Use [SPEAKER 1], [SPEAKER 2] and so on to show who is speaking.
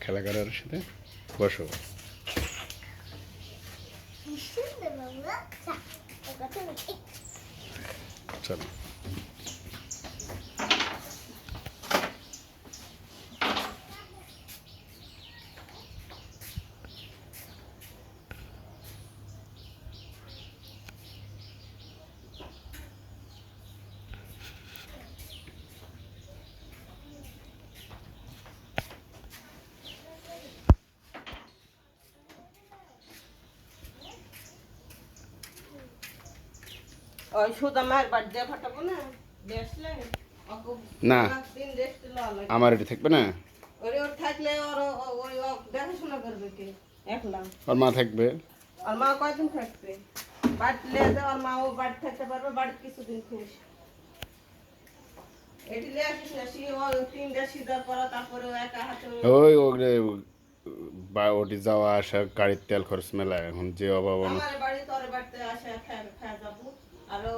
[SPEAKER 1] খেলা করার সাথে বসো। চলো।
[SPEAKER 2] ওই সুদা বাড়ি ফাটাবো না? দেখলে
[SPEAKER 1] আমার এটি থাকবে না?
[SPEAKER 2] ওরে ওর থাকলে ওর ওই দেখাশোনা করবে কে? একলা।
[SPEAKER 1] ওর মা থাকবে?
[SPEAKER 2] আর মা কয়দিন থাকবে? মা ও বাড়ি থাকতে পারবে বাড়িতে কিছুদিন খুশ। এটি লিয়ে আসিস না সে সিজার করা তারপরে একা হাতে
[SPEAKER 1] ওই ওগুলো বা ওটি যাওয়া আসা গাড়ির তেল খরচ মেলা এখন যে অভাব অন-
[SPEAKER 2] আমার বাড়ি তোর বাড়িতে আসে যাব। আৰু